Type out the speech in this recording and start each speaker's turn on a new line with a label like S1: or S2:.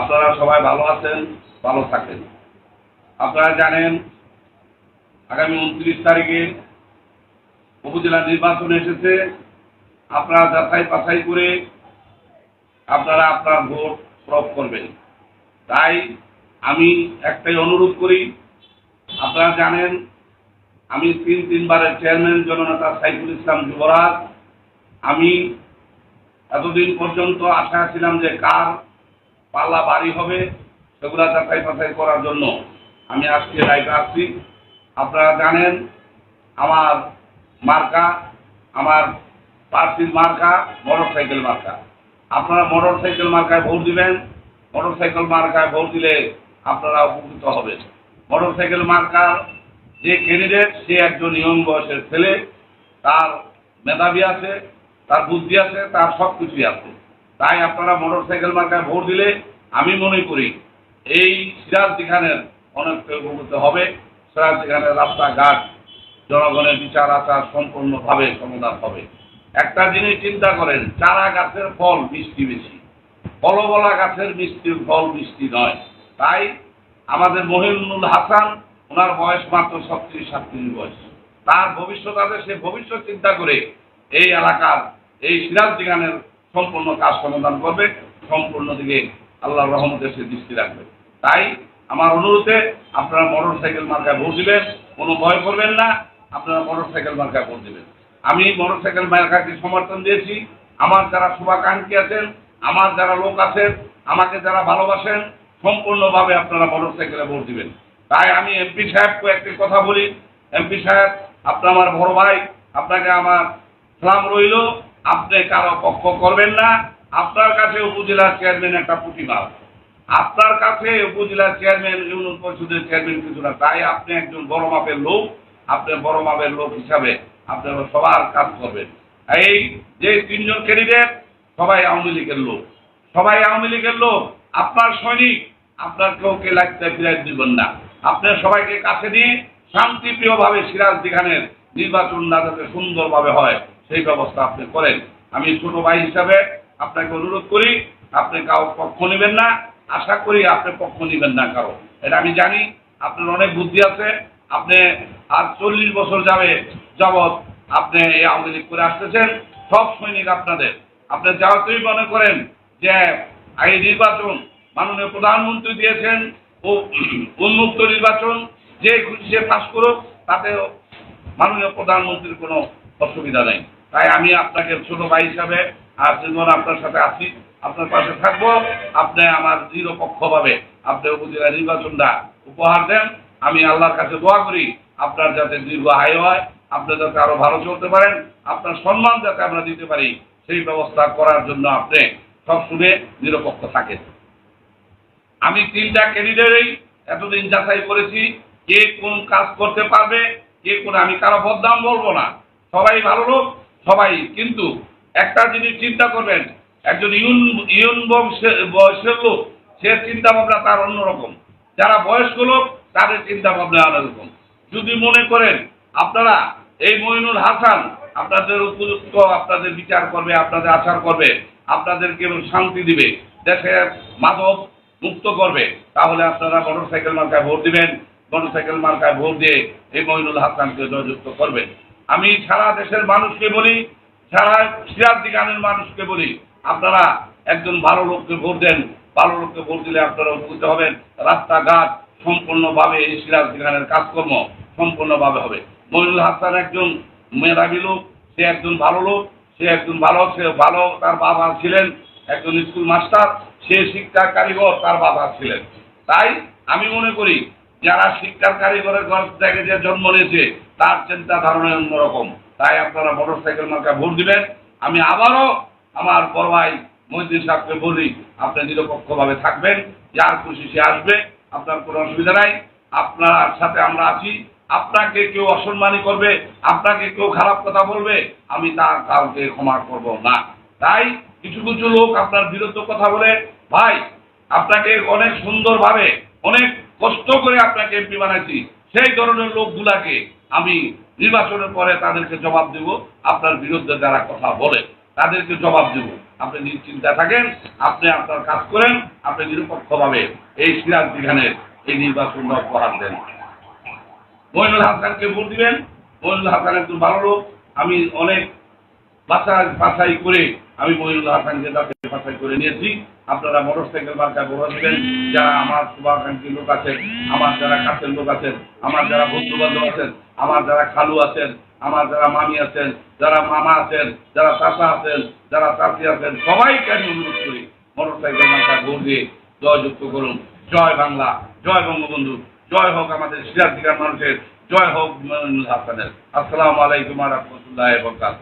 S1: আপনারা সবাই ভালো আছেন, ভালো থাকেন। আপনারা জানেন, আগামী উনত্রিশ তারিখে উপজেলা নির্বাচন এসেছে। আপনারা যাচাই বাছাই করে আপনারা আপনার ভোট প্রয়োগ করবেন। তাই আমি একটাই অনুরোধ করি, আপনারা জানেন, আমি তিন তিনবারের চেয়ারম্যান জননেতা সাইফুল ইসলাম যুবরাজ। আমি এতদিন পর্যন্ত আশা ছিলাম যে কার পাল্লা বাড়ি হবে, সেগুলা যাচাই বাছাই করার জন্য আমি আজকে লাইভে আসছি আপনারা জানেন, আমার মার্কা, আমার প্রার্থীর মার্কা মোটর সাইকেল মার্কা। আপনারা মোটর সাইকেল মার্কায় ভোট দিবেন মোটর সাইকেল মার্কায় ভোট দিলে আপনারা উপকৃত হবেন। মোটর সাইকেল মার্কার যে ক্যান্ডিডেট সে একজন ইয়ং বয়সের ছেলে, তার মেধাবী আছে, তার বুদ্ধি আছে, তার সব কিছুই আছে। তাই আপনারা মোটর সাইকেল মার্কায় ভোট দিলে আমি মনে করি এই সিরাজ দিখানের অনেকটা উপকৃত হবে। সিরাজ দিখানের রাস্তাঘাট জনগণের বিচার আচার সম্পূর্ণভাবে সমাধান হবে। একটা জিনিস চিন্তা করেন, চারা গাছের ফল মিষ্টি বেশি। ফলবলা গাছের মিষ্টির ফল মিষ্টি নয়। তাই আমাদের মহিনুল হাসান, ওনার বয়স মাত্র ছত্রিশ সাতত্রিশ বয়স। তার ভবিষ্যৎ আছে, সে ভবিষ্যৎ চিন্তা করে এই এলাকার, এই সিরাজ দিগানের সম্পূর্ণ কাজ সমাধান করবে। সম্পূর্ণ দিকে আল্লাহর রহমতের সে দৃষ্টি রাখবে। তাই আমার অনুরোধে আপনারা মোটর সাইকেল মার্কায় ভোট দিবেন, কোনো ভয় করবেন না, আপনারা মোটর সাইকেল মার্কায় ভোট দিবেন। আমি মোটর সাইকেল মার্কাকে সমর্থন দিয়েছি। আমার যারা শুভাকাঙ্ক্ষী আছেন, আমার যারা লোক আছেন, আমাকে যারা ভালোবাসেন, সম্পূর্ণভাবে আপনারা মোটর সাইকেলে ভোট দিবেন। তাই আমি এমপি সাহেবকে একটি কথা বলি। এমপি সাহেব আপনি আমার বড় ভাই, আপনাকে আমার সালাম রইল। আপনি কারও পক্ষ করবেন না। আপনার কাছে উপজেলার চেয়ারম্যান একটা প্রতিভা আপনার কাছে উপজেলার চেয়ারম্যান ইউনিয়ন পরিষদের চেয়ারম্যান কিছু না, তাই আপনি একজন বড় মাপের লোক, আপনি বড় মাপের লোক হিসাবে আপনি সবার কাজ করবেন। এই যে তিনজন ক্যান্ডিডেট সবাই আওয়ামী লীগের লোক। সবাই আওয়ামী লীগের লোক, আপনার সৈনিক, আপনার কেউকে লাগতে ফিরাই দিবেন না। আপনার সবাইকে কাছে নিয়ে শান্তিপ্রিয়ভাবে সিরাজ দিঘানের নির্বাচন না যাতে সুন্দরভাবে হয়, সেই ব্যবস্থা আপনি করেন। আমি ছোট ভাই হিসাবে আপনাকে অনুরোধ করি, আপনি কাউ পক্ষ নেবেন না। আশা করি আপনি পক্ষ নেবেন না কারও। এটা আমি জানি, আপনার অনেক বুদ্ধি আছে। আপনি আর চল্লিশ বছর যাবে যাবৎ আপনি এই আওয়ামী লীগ করে আসতেছেন, সব সৈনিক আপনাদের। আপনি যাওয়াতেই মনে করেন যে এই নির্বাচন মাননীয় প্রধানমন্ত্রী দিয়েছেন, ও উন্মুক্ত নির্বাচন, যে খুশি সে পাশ করুক, তাতে মাননীয় প্রধানমন্ত্রীর কোনো অসুবিধা নেই। তাই আমি আপনাকে ছোট ভাই হিসাবে আর আপনার সাথে আছি, আপনার পাশে থাকব। আপনি আমার নিরপেক্ষভাবে আপনি উপজেলা নির্বাচনটা উপহার দেন। আমি আল্লাহর কাছে দোয়া করি, আপনার যাতে দীর্ঘ আয় হয়, আপনি যাতে আরও ভালো চলতে পারেন, আপনার সম্মান যাতে আমরা দিতে পারি, সেই ব্যবস্থা করার জন্য আপনি সব শুনে নিরপেক্ষ থাকেন। আমি তিনটা ক্যান্ডিডেটই এতদিন যাচাই করেছি, কে কোন কাজ করতে পারবে, কে কোন, আমি কারও বদনাম বলব না। সবাই ভালো লোক, সবাই, কিন্তু একটা জিনিস চিন্তা করবেন, একজন ইউন ইউন বয়সের লোক, সে চিন্তা ভাবনা তার অন্যরকম যারা বয়স্ক লোক, তাদের চিন্তা ভাবনা অন্যরকম যদি মনে করেন, আপনারা এই মইনুল হাসান, আপনাদের উপযুক্ত, আপনাদের বিচার করবে, আপনাদের আচার করবে, আপনাদেরকে শান্তি দিবে, দেশে মাদক মুক্ত করবে, তাহলে আপনারা মোটর সাইকেল মার্কায় ভোট দিবেন। মোটর সাইকেল মার্কায় ভোট দিয়ে এই মইনুল হাসানকে জয়যুক্ত করবেন। আমি সারা দেশের মানুষকে বলি সারা দিগানের মানুষকে বলি, আপনারা একজন ভালো লোককে ভোট দেন, ভালো লোককে ভোট দিলে আপনারা উপকৃত হবেন। রাস্তাঘাট সম্পূর্ণভাবে এই সিরাজ দিগানের কাজকর্ম সম্পূর্ণভাবে হবে। মইনুল হাসান একজন মেধাবী লোক, সে একজন ভালো লোক, সে একজন ভালো, সে ভালো তার বাবা ছিলেন একজন স্কুল মাস্টার, সে শিক্ষার কারিগর তার বাবা ছিলেন। তাই আমি মনে করি, যারা শিক্ষার কারিগরের ঘর থেকে যে জন্ম নিয়েছে, তার চিন্তা ধারণা অন্যরকম। তাই আপনারা মোটর সাইকেল মার্কা ভোট দিবেন। আমি আবারও আমার বড় ভাই মহিদিন সাহেবকে বলি, আপনি নিরপেক্ষভাবে থাকবেন, যার খুশি সে আসবে, আপনার কোনো অসুবিধা নাই। আপনার সাথে আমরা আছি। আপনাকে কেউ অসম্মানী করবে, আপনাকে কেউ খারাপ কথা বলবে, আমি তার কাউকে ক্ষমা করব না। তাই কিছু কিছু লোক আপনার বিরুদ্ধে কথা বলে, ভাই, আপনাকে অনেক সুন্দরভাবে, অনেক কষ্ট করে আপনাকে এমপি বানাইছি। সেই ধরনের লোকগুলাকে আমি নির্বাচনের পরে তাদেরকে জবাব দেব, আপনার বিরুদ্ধে যারা কথা বলে, তাদেরকে জবাব দেব। আপনি নিশ্চিন্তায় থাকেন, আপনি আপনার কাজ করেন, আপনি নিরপেক্ষভাবে এই সিরাজ দিঘানের এই নির্বাচনটা উপহার দেন। মহিনুল হাসানকে ভোট দিবেন। মহিনুল হাসান একজন ভালো লোক। আমি অনেক বাছাই বাছাই করে আমি মহিনুল হাসানকে তাকে বাছাই করে নিয়েছি। আপনারা মোটর সাইকেল মার্কায় ভোট দিবেন যারা আমার শুভাকাঙ্ক্ষী লোক আছেন, আমার যারা কাছের লোক আছেন, আমার যারা বন্ধু বান্ধব আছেন, আমার যারা খালু আছেন, আমার যারা মামি আছেন, যারা মামা আছেন, যারা চাচা আছেন, যারা চাচি আছেন, সবাইকে আমি অনুরোধ করি মোটর সাইকেল মার্কায় ভোট দিয়ে জয়যুক্ত করুন। জয় বাংলা, জয় বঙ্গবন্ধু, জয় হোক আমাদের সিরাজ দিঘার মানুষের, জয় হোক আসসালামু আলাইকুম রহমতুল্লাহ বরকাত